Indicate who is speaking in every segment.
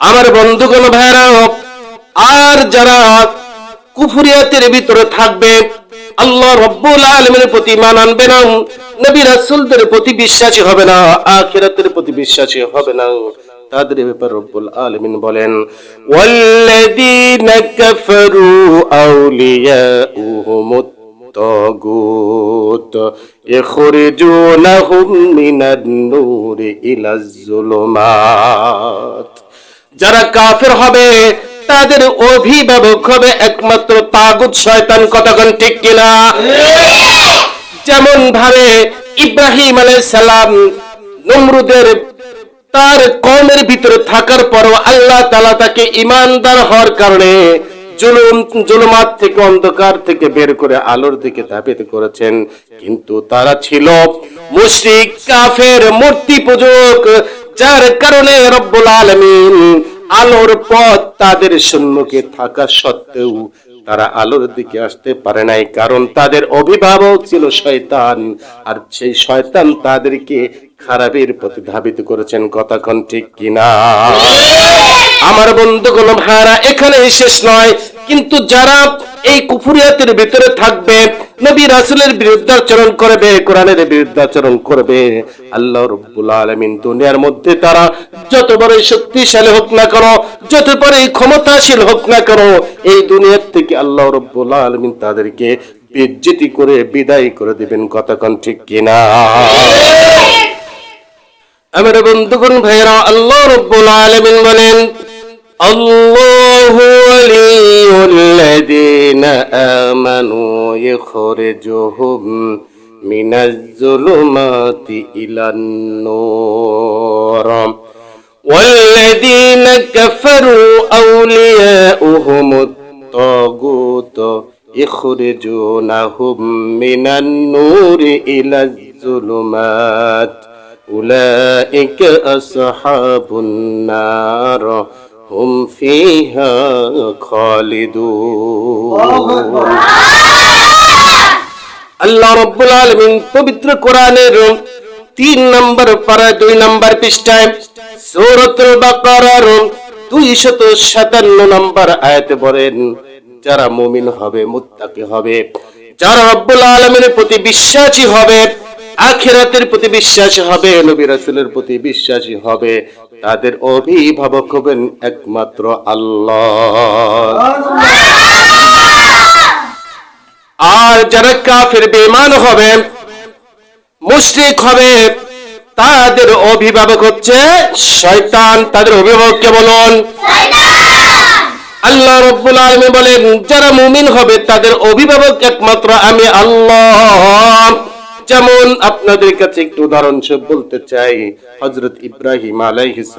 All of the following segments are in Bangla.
Speaker 1: আমার বন্ধুগণ ভাইরা আর যারা কুফরিয়াতের ভিতরে থাকবে আল্লাহ রব্বুল আলমের প্রতি মান আনবে না নবী রাসূলদের প্রতি বিশ্বাসী হবে না আখিরাতের প্রতি বিশ্বাসী হবে না তাদের ব্যাপার রব্বুল আলমিন বলেন ওয়াল্লাযীনা কাফারু আউলিয়াউহুমুত الطاغوت يخرجونهم من النور إلى الظلمات যারা কাফের হবে, তাদের অভিভাবক হবে একমাত্র তাগুত শয়তান কতক্ষণ ঠিক কিনা? যেমন ভাবে ইব্রাহিম আলাইহিস সালাম নমরুদের তার কমের ভিতরে থাকার পরও আল্লাহ তালা তাকে ইমানদার হওয়ার কারণে জুলুম, জুলুমাত থেকে, অন্ধকার থেকে বের করে আলোর দিকে ধাবিত করেছেন। কিন্তু তারা ছিল মুশরিক, কাফের, মূর্তি পূজক যার কারণে রব্বুল আলমিন আলোর পথ তাদের সম্মুখে থাকা সত্ত্বেও তারা আলোর দিকে আসতে পারে নাই, কারণ তাদের অভিভাবক ছিল শয়তান, আর সেই শয়তান তাদেরকে খারাপের প্রতি ধাবিত করেছেন। কতক্ষণ ঠিক কিনা? আমার বন্ধুগণ ভাড়া এখানে শেষ নয়, কিন্তু যারা এই কুফুরিয়াতের ভিতরে থাকবে নবী রাসূলের বিরুদ্ধাচরণ করবে কোরআনের বিরুদ্ধাচরণ করবে। আল্লাহ রব্বুল আলামিন দুনিয়ার মধ্যে তারা যত বড় শক্তিশালী হোক না কেন যত বড় ক্ষমতাশীল হোক না কেন এই দুনিয়ার থেকে আল্লাহ রব্বুল আলামিন তাদেরকে বিজ্জিতি করে বিদায় করে দিবেন। কতক্ষণ ঠিক কিনা? আমার বন্ধুগণ ভাইরা আল্লাহ রব্বুল আলামিন বলেন الله ولي الذين آمنوا يخرجهم من الظلمات إلى النور. والذين كفروا أولياؤهم الطاغوت يخرجونهم من النور إلى الظلمات. أولئك أصحاب النار. হুম ফিহা খালিদুন আল্লাহ রব্বুল আলামিন পবিত্র কোরআনের তিন নম্বর পারা দুই নম্বর পৃষ্ঠায় সূরাতুল বাকারার দুইশত সাতান্ন নম্বর আয়াতে বলেন, যারা মুমিন হবে, মুত্তাকি হবে, যারা রব্বুল আলামিনের প্রতি বিশ্বাসী হবে আখিরাতের প্রতি বিশ্বাসী হবে নবী রাসূলের প্রতি বিশ্বাসী হবে। তাদের অভিভাবক হবেন একমাত্র আল্লাহ। আর যারা কাফের বেমান হবে মুশরিক হবে তাদের অভিভাবক হচ্ছে শয়তান। তাদের অভিভাবককে বলুন? আল্লাহ রব্বুল আলামিন বলেন যারা মুমিন হবে তাদের অভিভাবক একমাত্র আমি আল্লাহ। যেমন আপনাদের কাছে একটু উদাহরণস্বরূপ বলতে চাই, হযরত ইব্রাহিম আলাইহিস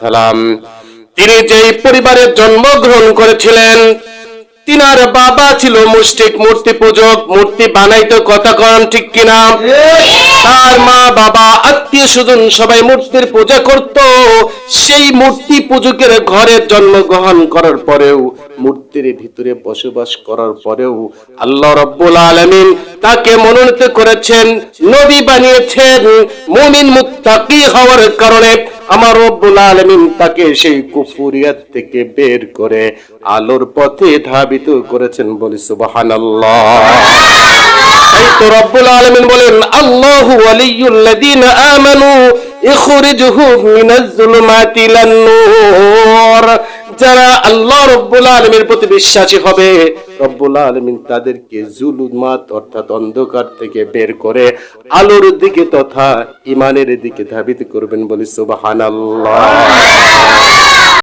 Speaker 1: সালাম। তিনি যেই পরিবারে জন্মগ্রহণ করেছিলেন, তিনার বাবা ছিল মুষ্টিক মূর্তি পূজক, মূর্তি বানাইতো কথা কন ঠিক কিনা? তার মা, বাবা, আত্মীয় স্বজন সবাই মূর্তির পূজা করত। সেই মূর্তি পূজকের ঘরে জন্মগ্রহণ করার পরেও মূর্তির ভিতরে বসবাস করার পরেও আল্লাহ রব্বুল আলামিন তাকে মনোনীত করেছেন, নবী বানিয়েছেন, মুমিন মুত্তাকি হওয়ার কারণে আমার রব্বুল আলামিন তাকে সেই কুফুরিয়াত থেকে বের করে আলোর পথে ধাবিত করেছেন বলি সুবহানাল্লাহ। তাই তো রব্বুল আলামিন বলেন, আল্লাহু ওয়ালিয়ুল্লাযীনা আমানু ইখরিজুহুম মিনাজ নূর যারা আল্লাহ রব্বুল আলমীর প্রতি বিশ্বাসী হবে, রব্বুল আলমিন তাদেরকে জুলুমাত অর্থাৎ অন্ধকার থেকে বের করে আলোর দিকে তথা ইমানের দিকে ধাবিত করবেন বলি আল্লাহ